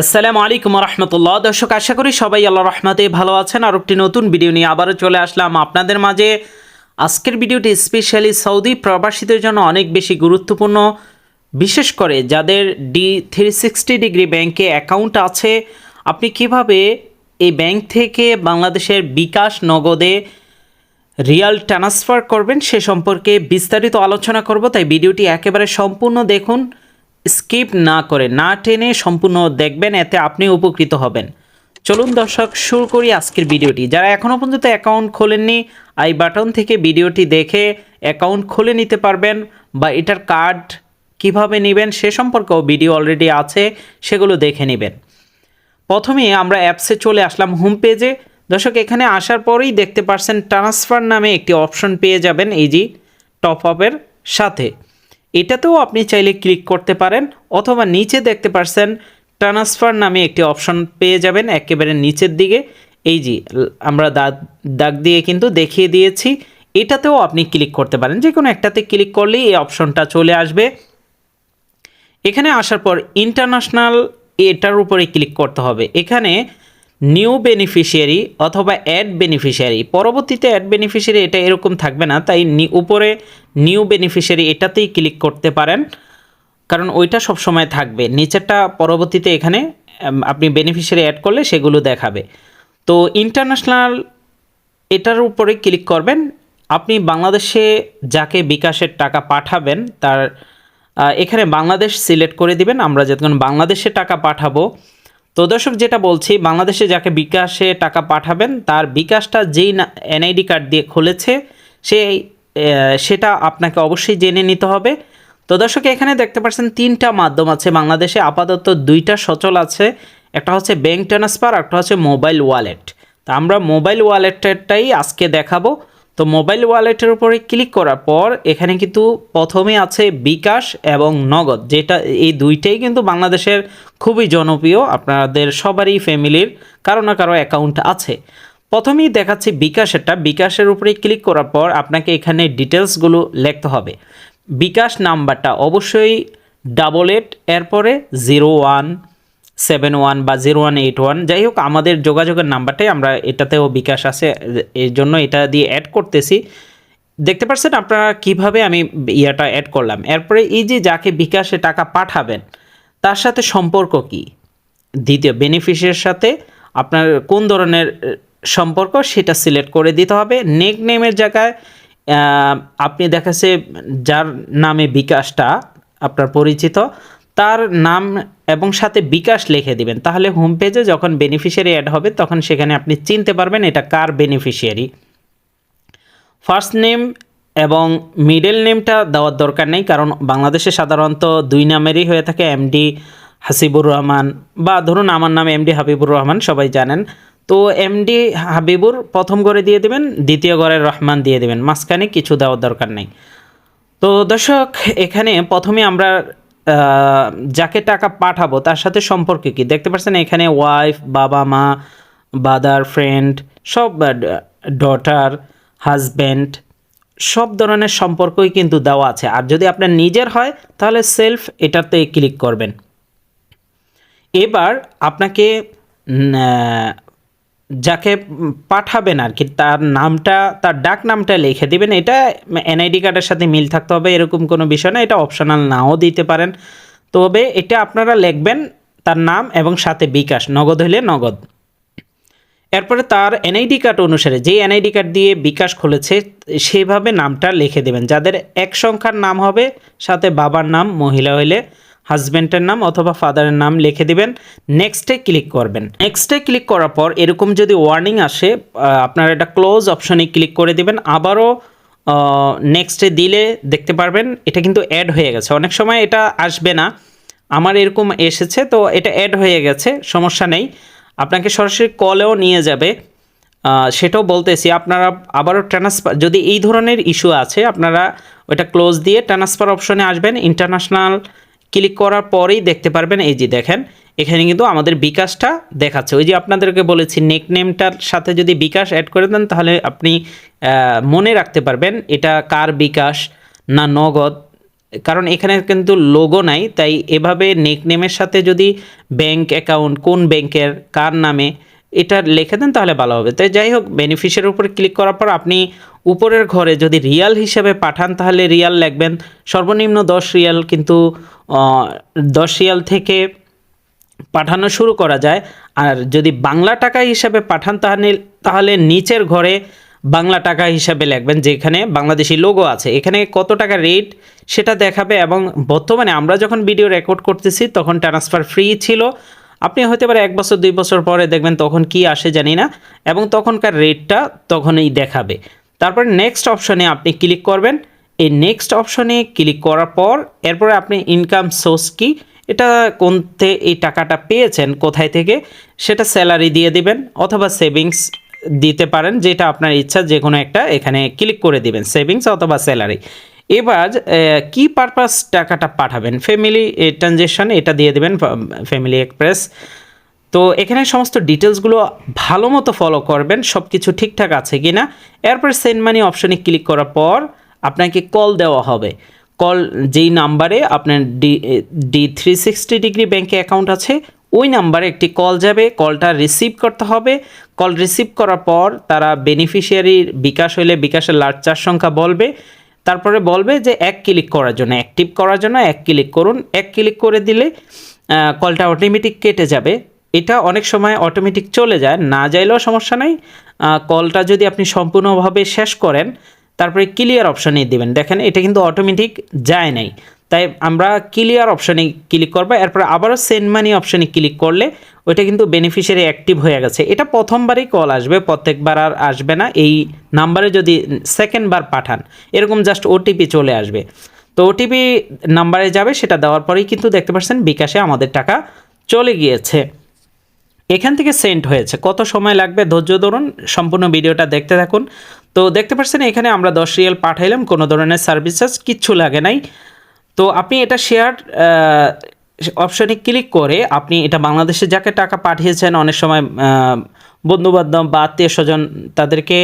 আসসালামু আলাইকুম রহমতুল্লাহ দর্শক, আশা করি সবাই আল্লাহ রহমতে ভালো আছেন। আর একটি নতুন ভিডিও নিয়ে আবারও চলে আসলাম আপনাদের মাঝে। আজকের ভিডিওটি স্পেশালি সৌদি প্রবাসীদের জন্য অনেক বেশি গুরুত্বপূর্ণ, বিশেষ করে যাদের ডি থ্রি সিক্সটি ডিগ্রি ব্যাংকে অ্যাকাউন্ট আছে। আপনি কীভাবে এই ব্যাংক থেকে বাংলাদেশের বিকাশ নগদে রিয়াল ট্রান্সফার করবেন সে সম্পর্কে বিস্তারিত আলোচনা করব। তাই ভিডিওটি একেবারে সম্পূর্ণ দেখুন। স্কিপ না করে, না টেনে সম্পূর্ণ দেখবেন, এতে আপনি উপকৃত হবেন। চলুন দর্শক, শুরু করি আজকের ভিডিওটি। যারা এখনও পর্যন্ত অ্যাকাউন্ট খোলেননি, আই বাটন থেকে ভিডিওটি দেখে অ্যাকাউন্ট খুলে নিতে পারবেন বা এটার কার্ড কীভাবে নেবেন সে সম্পর্কেও ভিডিও অলরেডি আছে, সেগুলো দেখে নেবেন। প্রথমে আমরা অ্যাপসে চলে আসলাম হোম পেজে। দর্শক, এখানে আসার পরেই দেখতে পারছেন, ট্রান্সফার নামে একটি অপশন পেয়ে যাবেন, এই যে টপ আপের সাথে। এটাতেও আপনি চাইলে ক্লিক করতে পারেন অথবা নিচে দেখতে পারছেন ট্রান্সফার নামে একটি অপশন পেয়ে যাবেন একেবারে নিচের দিকে। এই যে আমরা দাগ দাগ দিয়ে কিন্তু দেখিয়ে দিয়েছি। এটাতেও আপনি ক্লিক করতে পারেন। যে কোনো একটাতে ক্লিক করলেই এই অপশনটা চলে আসবে। এখানে আসার পর ইন্টারন্যাশনাল এটার উপরে ক্লিক করতে হবে। এখানে নিউ বেনিফিশিয়ারি অথবা অ্যাড বেনিফিশিয়ারি পরবর্তীতে অ্যাড বেনিফিশিয়ারি এটা এরকম থাকবে না, তাই উপরে নিউ বেনিফিশিয়ারি এটাতেই ক্লিক করতে পারেন। কারণ ওইটা সব সময় থাকবে। নিচেরটা পরবর্তীতে এখানে আপনি বেনিফিশিয়ারি অ্যাড করলে সেগুলো দেখাবে। তো ইন্টারন্যাশনাল এটার উপরে ক্লিক করবেন। আপনি বাংলাদেশে যাকে বিকাশের টাকা পাঠাবেন, তার এখানে বাংলাদেশ সিলেক্ট করে দিবেন। আমরা যখন বাংলাদেশে টাকা পাঠাবো তো দর্শক, যেটা বলছি, বাংলাদেশে যাকে বিকাশে টাকা পাঠাবেন, তার বিকাশটা যেই এনআইডি কার্ড দিয়ে খুলেছে সেই সেটা আপনাকে অবশ্যই জেনে নিতে হবে। তো দর্শক, এখানে দেখতে পাচ্ছেন তিনটা মাধ্যম আছে বাংলাদেশে। আপাতত দুইটা সচল আছে, একটা হচ্ছে ব্যাঙ্ক ট্রান্সফার, একটা হচ্ছে মোবাইল ওয়ালেট। তা আমরা মোবাইল ওয়ালেটেরটাই আজকে দেখাবো। তো মোবাইল ওয়ালেটের উপরে ক্লিক করার পর এখানে কিন্তু প্রথমে আছে বিকাশ এবং নগদ, যেটা এই দুইটাই কিন্তু বাংলাদেশের খুবই জনপ্রিয়, আপনাদের সবারই ফ্যামিলির, কারও না কারও অ্যাকাউন্ট আছে। প্রথমেই দেখাচ্ছি বিকাশেরটা, বিকাশের উপরে ক্লিক করার পর আপনাকে এখানে ডিটেলসগুলো লিখতে হবে। বিকাশ নাম্বারটা অবশ্যই ডাবল এইট এরপরে জিরো ওয়ান সেভেন ওয়ান বা জিরো ওয়ান এইট ওয়ান যাই হোক, আমাদের যোগাযোগের নাম্বারটাই আমরা এটাতেও বিকাশ আছে, এর জন্য এটা দিয়ে অ্যাড করতেছি। দেখতে পাচ্ছেন আপনারা কীভাবে আমি ইয়াটা অ্যাড করলাম। এরপরে এই যে যাকে বিকাশে টাকা পাঠাবেন, তার সাথে সম্পর্ক কি? দ্বিতীয় বেনিফিশিয়ারির সাথে আপনার কোন ধরনের সম্পর্ক সেটা সিলেক্ট করে দিতে হবে। নেক নেমের জায়গায় আপনি দেখাচ্ছে যার নামে বিকাশটা আপনার পরিচিত, তার নাম এবং সাথে বিকাশ লিখে দিবেন। তাহলে হোম পেজে যখন বেনিফিশিয়ারি অ্যাড হবে, তখন সেখানে আপনি চিনতে পারবেন এটা কার বেনিফিশিয়ারি ফার্স্ট নেম এবং মিডল নেমটা দেওয়ার দরকার নেই, কারণ বাংলাদেশে সাধারণত দুই নামেরই হয়ে থাকে এমডি হাসিবুর রহমান বা ধরুন আমার নাম এমডি হাবিবুর রহমান, সবাই জানেন। তো এমডি হাবিবুর প্রথম করে দিয়ে দেবেন, দ্বিতীয় ঘরের রহমান দিয়ে দেবেন, মাঝখানে কিছু দেওয়ার দরকার নেই। তো দর্শক, এখানে প্রথমে আমরা যাকে টাকা পাঠাবো, তার সাথে সম্পর্কে কি? দেখতে পাচ্ছেন এখানে ওয়াইফ বাবা, মা বাদার ফ্রেন্ড সব ডটার হাজব্যান্ড সব ধরনের সম্পর্কই কিন্তু দেওয়া আছে। আর যদি আপনার নিজের হয়, তাহলে সেলফ এটাতে ক্লিক করবেন। এবার আপনাকে যাকে পাঠাবেন আর কি, তার নামটা, তার ডাক নামটা লিখে দিবেন। এটা এনআইডি কার্ডের সাথে মিল থাকতে হবে, এরকম কোনো বিষয় না, এটা অপশনাল নাও দিতে পারেন। তবে এটা আপনারা লিখবেন তার নাম এবং সাথে বিকাশ, নগদ হলে নগদ। এরপরে তার এনআইডি কার্ড অনুসারে যে এনআইডি কার্ড দিয়ে বিকাশ খুলেছে সেইভাবে নামটা লিখে দেবেন। যাদের এক সংখ্যার নাম হবে, সাথে বাবার নাম, মহিলা হইলে হাজব্যান্ডের নাম অথবা ফাদারের নাম লিখে দিবেন নেক্সটে ক্লিক করবেন। নেক্সটে ক্লিক করার পর এরকম যদি ওয়ার্নিং আসে আপনারা এটা ক্লোজ অপশনে ক্লিক করে দিবেন, আবারও নেক্সটে দিলে দেখতে পারবেন, এটা কিন্তু অ্যাড হয়ে গেছে। অনেক সময় এটা আসবে না, আমার এরকম এসেছে, তো এটা অ্যাড হয়ে গেছে, সমস্যা নেই। আপনাকে সরাসরি কলেও নিয়ে যাবে সেটাও বলতেছি, আপনারা আবারও ট্রান্সফার যদি এই ধরনের ইস্যু আছে, আপনারা ওটা ক্লোজ দিয়ে ট্রান্সফার অপশনে আসবেন ইন্টারন্যাশনাল ক্লিক করার পরেই দেখতে পারবেন, এই যে দেখেন, এখানে কিন্তু আমাদের বিকাশটা দেখাচ্ছে। ওই যে আপনাদেরকে বলেছি নেক নেমটার সাথে যদি বিকাশ অ্যাড করে দেন, তাহলে আপনি মনে রাখতে পারবেন এটা কার বিকাশ না নগদ। কারণ এখানে কিন্তু লোগো নাই, তাই এভাবে নেকনেমের সাথে যদি ব্যাংক অ্যাকাউন্ট কোন ব্যাংকের কার নামে এটা লিখে দেন, তাহলে ভালো হবে। তাই যাই হোক বেনিফিশিয়ারির উপর ক্লিক করার পর আপনি উপরের ঘরে যদি রিয়াল হিসেবে পাঠান, তাহলে রিয়াল লিখবেন, সর্বনিম্ন দশ রিয়াল কিন্তু দশ রিয়াল থেকে পাঠানো শুরু করা যায়। আর যদি বাংলা টাকা হিসাবে পাঠান তাহলে তাহলে নিচের ঘরে বাংলা টাকা হিসাবে লিখবেন, যেখানে বাংলাদেশি লোগো আছে। এখানে কত টাকা রেট সেটা দেখাবে এবং বর্তমানে আমরা যখন ভিডিও রেকর্ড করতেছি, তখন ট্রান্সফার ফ্রি ছিল। আপনি হতে পারে এক বছর, দুই বছর পরে দেখবেন তখন কি আসে জানি না, এবং তখনকার রেটটা তখনই দেখাবে। তারপর নেক্সট অপশনে আপনি ক্লিক করবেন। এই নেক্সট অপশনে ক্লিক করার পর, এরপরে আপনি ইনকাম সোর্স কি, এটা কোনতে এই টাকাটা পেয়েছেন, কোথায় থেকে, সেটা স্যালারি দিয়ে দিবেন অথবা সেভিংস দিতে পারেন, যেটা আপনার ইচ্ছা যে কোনো একটা এখানে ক্লিক করে দিবেন সেভিংস অথবা স্যালারি এবার কি পারপাস টাকাটা পাঠাবেন? ফ্যামিলি ট্রানজেকশন এটা দিয়ে দেবেন ফ্যামিলি এক্সপ্রেস তো এখানে সমস্ত ডিটেলসগুলো ভালো মতো ফলো করবেন সব কিছু ঠিকঠাক আছে কি না এরপর সেন্ড মানি অপশনে ক্লিক করার পর আপনাকে কল দেওয়া হবে। কল যেই নাম্বারে আপনার D D three sixty degree ব্যাঙ্কে অ্যাকাউন্ট আছে, ওই নাম্বারে একটি কল যাবে। কলটা রিসিভ করতে হবে। কল রিসিভ করার পর তারা বেনিফিশিয়ারির বিকাশ হইলে বিকাশের লার্জ চার সংখ্যা বলবে। তারপরে বলবে যে এক ক্লিক করার জন্য অ্যাক্টিভ করার জন্য এক ক্লিক করুন। এক ক্লিক করে দিলে কলটা অটোমেটিক কেটে যাবে। এটা অনেক সময় অটোমেটিক চলে যায়। না যাইলেও সমস্যা নাই। কলটা যদি আপনি সম্পূর্ণভাবে শেষ করেন তারপরে ক্লিয়ার অপশানে দিবেন। দেখেন, এটা কিন্তু অটোমেটিক যায় নাই। তাই আমরা ক্লিয়ার অপশানে ক্লিক করব। এরপর আবারও সেন্ড মানি অপশানে ক্লিক করলে ওইটা কিন্তু বেনিফিশিয়ারি অ্যাক্টিভ হয়ে গেছে। এটা প্রথমবারই কল আসবে, প্রত্যেকবার আর আসবে না। এই নাম্বারে যদি সেকেন্ডবার পাঠান, এরকম জাস্ট ওটিপি চলে আসবে। তো ওটিপি নাম্বারে যাবে, সেটা দেওয়ার পরেই কিন্তু দেখতে পাচ্ছেন বিকাশে আমাদের টাকা চলে গিয়েছে। এখান থেকে সেন্ট হয়েছে। কত সময় লাগবে ধৈর্য ধরুন, সম্পূর্ণ ভিডিওটা দেখতে থাকুন। তো দেখতে পাচ্ছেন, এখানে আমরা দশ রিয়াল পাঠাইলাম, কোনো ধরনের সার্ভিসেস কিচ্ছু লাগে নাই। তো আপনি এটা শেয়ার অপশনে ক্লিক করে আপনি এটা বাংলাদেশে যাকে টাকা পাঠিয়েছেন, অনেক সময় বন্ধুবান্ধব বা আত্মীয় স্বজন তাদেরকে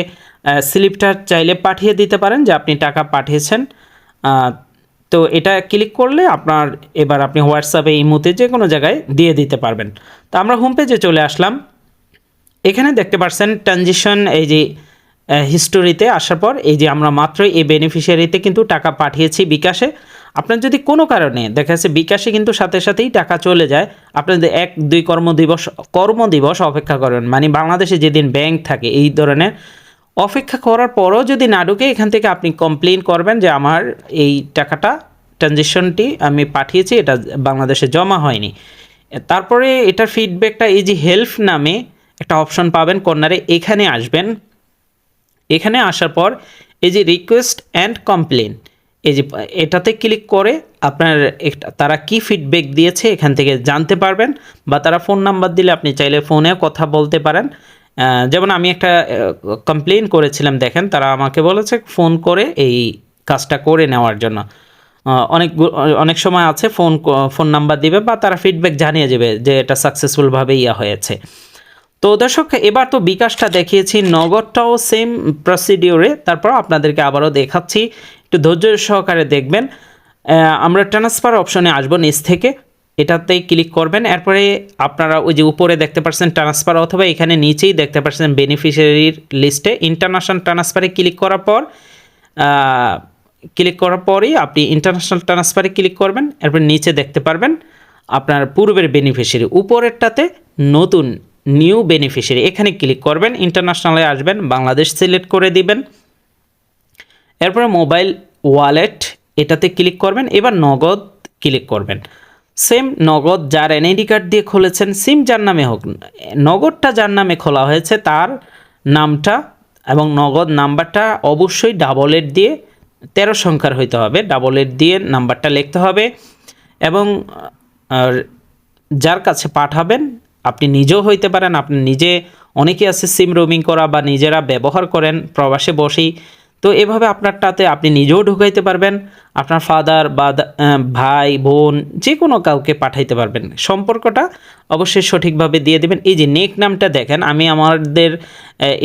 স্লিপটা চাইলে পাঠিয়ে দিতে পারেন যে আপনি টাকা পাঠিয়েছেন। তো এটা ক্লিক করলে আপনার এবার আপনি হোয়াটসঅ্যাপে ইমোতে যে কোনো জায়গায় দিয়ে দিতে পারবেন। তো আমরা হোম পেজে চলে আসলাম। এখানে দেখতে পাচ্ছেন ট্রানজিশন এই যে হিস্টোরিতে আসার পর এই যে আমরা মাত্রই এই বেনিফিশিয়ারিতে কিন্তু টাকা পাঠিয়েছি বিকাশে, আপনার যদি কোনো কারণে, দেখা যাচ্ছে বিকাশে কিন্তু সাথে সাথেই টাকা চলে যায় আপনাদের এক, দুই কর্মদিবস কর্মদিবস অপেক্ষা করেন মানে বাংলাদেশে যেদিন ব্যাংক থাকে এই ধরনের, অপেক্ষা করার পরও যদি না ঢুকে, এখান থেকে আপনি কমপ্লেন করবেন যে আমার এই টাকাটা ট্রানজেকশনটি আমি পাঠিয়েছি, এটা বাংলাদেশে জমা হয়নি। তারপরে এটার ফিডব্যাকটা এই যে হেল্প নামে একটা অপশন পাবেন, কর্নারে এখানে আসবেন এখানে আসার পর এই যে রিকোয়েস্ট অ্যান্ড কমপ্লেন এই যে এটাতে ক্লিক করে আপনার তারা কি ফিডব্যাক দিয়েছে এখান থেকে জানতে পারবেন বা তারা ফোন নাম্বার দিলে আপনি চাইলে ফোনেও কথা বলতে পারেন। যেমন আমি একটা কমপ্লেন করেছিলাম, দেখেন তারা আমাকে বলেছে ফোন করে এই কাজটা করে নেওয়ার জন্য। অনেক অনেক সময় আছে ফোন ফোন নাম্বার দিবে বা তারা ফিডব্যাক জানিয়ে যাবে যে এটা সাকসেসফুলভাবে ইয়া হয়েছে। তো দর্শক, এবার তো বিকাশটা দেখিয়েছি, নগদটাও সেম প্রসিডিওরে তারপর আপনাদেরকে আবারও দেখাচ্ছি, একটু ধৈর্য সহকারে দেখবেন। আমরা ট্রান্সফার অপশনে আসব নিচ থেকে। এটাতেই ক্লিক করবেন, এরপরে আপনারা ওই যে উপরে দেখতে পাচ্ছেন ট্রান্সফার অথবা এখানে নিচেই দেখতে পাচ্ছেন বেনিফিশিয়ারির লিস্টে ইন্টারন্যাশনাল ট্রান্সফারে ক্লিক করার পর ক্লিক করার পরেই আপনি ইন্টারন্যাশনাল ট্রান্সফারে ক্লিক করবেন, এরপর নিচে দেখতে পারবেন আপনার পূর্বের বেনিফিশিয়ারি উপরেরটাতে নতুন নিউ বেনিফিশিয়ারি, এখানে ক্লিক করবেন ইন্টারন্যাশনালে আসবেন, বাংলাদেশ সিলেক্ট করে দিবেন। এরপরে মোবাইল ওয়ালেট, এটাতে ক্লিক করবেন, এবার নগদ ক্লিক করবেন। সেম নগদ যার এনআইডি কার্ড দিয়ে খুলেছেন, সিম যার নামে হোক, নগদটা যার নামে খোলা হয়েছে, তার নামটা এবং নগদ নাম্বারটা অবশ্যই ডাবল এড দিয়ে তেরো সংখ্যার হইতে হবে ডাবল এড দিয়ে নাম্বারটা লিখতে হবে এবং যার কাছে পাঠাবেন আপনি নিজেও হইতে পারেন, আপনি নিজে অনেকে আছে সিম রোমিং করা বা নিজেরা ব্যবহার করেন, প্রবাসে বসেই। তো এভাবে আপনারটাতে আপনি নিজেও ঢুকাইতে পারবেন, আপনার ফাদার বা ভাই, বোন যে কোনো কাউকে পাঠাইতে পারবেন। সম্পর্কটা অবশ্যই সঠিকভাবে দিয়ে দেবেন। এই যে নেক নামটা দেখেন, আমি আমাদের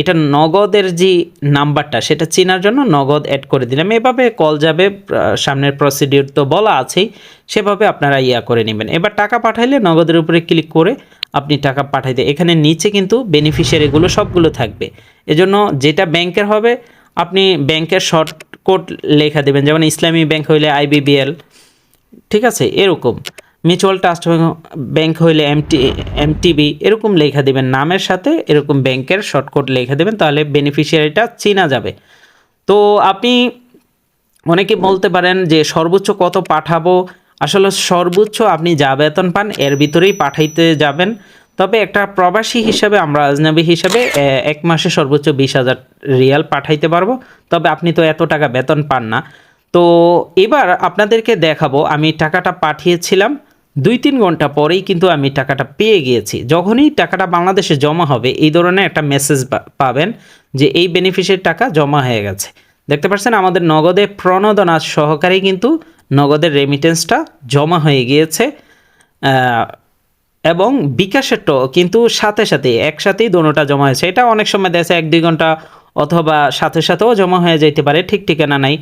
এটা নগদের যে নাম্বারটা, সেটা চেনার জন্য নগদ অ্যাড করে দিলাম। এভাবে কল যাবে সামনের প্রসিডিউর তো বলা আছেই, সেভাবে আপনারা ইয়া করে নেবেন। এবার টাকা পাঠাইলে নগদের উপরে ক্লিক করে আপনি টাকা পাঠাইতে এখানে নিচে কিন্তু বেনিফিশিয়ারিগুলো সবগুলো থাকবে। এজন্য যেটা ব্যাংকের হবে, আপনি ব্যাংকের শর্ট কোড লেখা দেবেন। যেমন ইসলামী ব্যাংক হইলে আইবিবিএল ঠিক আছে? এরকম। মিউচুয়াল ট্রাস্ট ব্যাংক হইলে এমটি এমটিবি এরকম লেখা দেবেন। নামের সাথে এরকম ব্যাংকের শর্টকট লেখা দেবেন, তাহলে বেনিফিশিয়ারিটা চেনা যাবে। তো আপনি অনেকে বলতে পারেন যে সর্বোচ্চ কত পাঠাবো আসলে সর্বোচ্চ আপনি যা বেতন পান, এর ভিতরেই পাঠাইতে যাবেন। তবে একটা প্রবাসী হিসাবে, আমরা আজনাবি হিসাবে এক মাসে সর্বোচ্চ বিশ হাজার রিয়াল পাঠাইতে পারব। তবে আপনি তো এত টাকা বেতন পান না। তো এবার আপনাদেরকে দেখাবো, আমি টাকাটা পাঠিয়েছিলাম। দুই তিন ঘণ্টা পরেই কিন্তু আমি টাকাটা পেয়ে গিয়েছি। যখনই টাকাটা বাংলাদেশে জমা হবে, এই ধরনের একটা মেসেজ পাবেন যে এই বেনিফিসের টাকা জমা হয়ে গেছে। দেখতে পাচ্ছেন, আমাদের নগদে প্রণোদনা সহকারে কিন্তু নগদের রেমিটেন্সটা জমা হয়ে গিয়েছে এবং বিকাশেরটাও কিন্তু সাথে সাথে, একসাথেই দোনোটা জমা হয়েছে। এটা অনেক সময় দেখা এক দুই ঘণ্টা অথবা সাথে সাথেও জমা হয়ে যেতে পারে, ঠিক ঠিকানা নাই।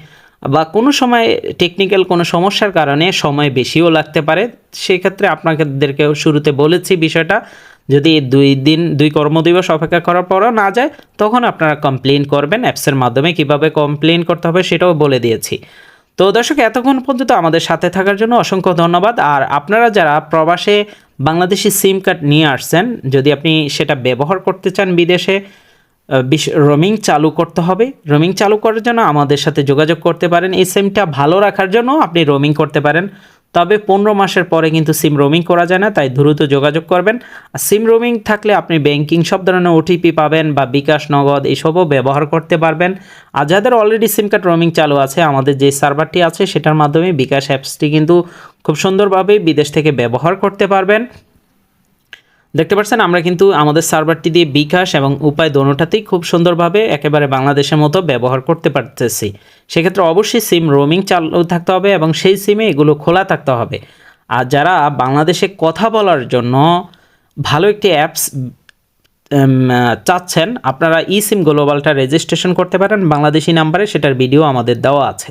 বা কোনো সময় টেকনিক্যাল কোনো সমস্যার কারণে সময় বেশিও লাগতে পারে। সেক্ষেত্রে আপনাদেরকেও শুরুতে বলেছি বিষয়টা, যদি দুই দিন, দুই কর্মদিবস অপেক্ষা করার পরও না যায়, তখন আপনারা কমপ্লেন করবেন। অ্যাপসের মাধ্যমে কীভাবে কমপ্লেন করতে হবে সেটাও বলে দিয়েছি। তো দর্শক, এতক্ষণ পর্যন্ত আমাদের সাথে থাকার জন্য অসংখ্য ধন্যবাদ। আর আপনারা যারা প্রবাসে বাংলাদেশি সিম কার্ড নিয়ে আসছেন, যদি আপনি সেটা ব্যবহার করতে চান বিদেশে রোমিং চালু করতে হবে। রোমিং চালু করার জন্য আমাদের সাথে যোগাযোগ করতে পারেন। এই সিমটা ভালো রাখার জন্য আপনি রোমিং করতে পারেন। তবে পনেরো মাসের পরে কিন্তু সিম রোমিং করা যায় না, তাই দ্রুত যোগাযোগ করবেন। সিম রোমিং থাকলে আপনি ব্যাংকিং সব ধরনের ওটিপি পাবেন বা বিকাশ, নগদ এইসবও ব্যবহার করতে পারবেন। আর যাদের অলরেডি সিম কার্ড রোমিং চালু আছে, আমাদের যে সার্ভারটি আছে, সেটার মাধ্যমে বিকাশ অ্যাপসটি কিন্তু খুব সুন্দরভাবে বিদেশ থেকে ব্যবহার করতে পারবেন। দেখতে পাচ্ছেন, আমরা কিন্তু আমাদের সার্ভারটি দিয়ে বিকাশ এবং উপায় দোনোটাতেই খুব সুন্দরভাবে একেবারে বাংলাদেশের মতো ব্যবহার করতে পারতেছি। সেক্ষেত্রে অবশ্যই সিম রোমিং চালু থাকতে হবে এবং সেই সিমে এগুলো খোলা থাকতে হবে। আর যারা বাংলাদেশে কথা বলার জন্য ভালো একটি অ্যাপস চাচ্ছেন, আপনারা ই সিম গ্লোবালটা রেজিস্ট্রেশন করতে পারেন। বাংলাদেশি নাম্বারে সেটার ভিডিও আমাদের দেওয়া আছে।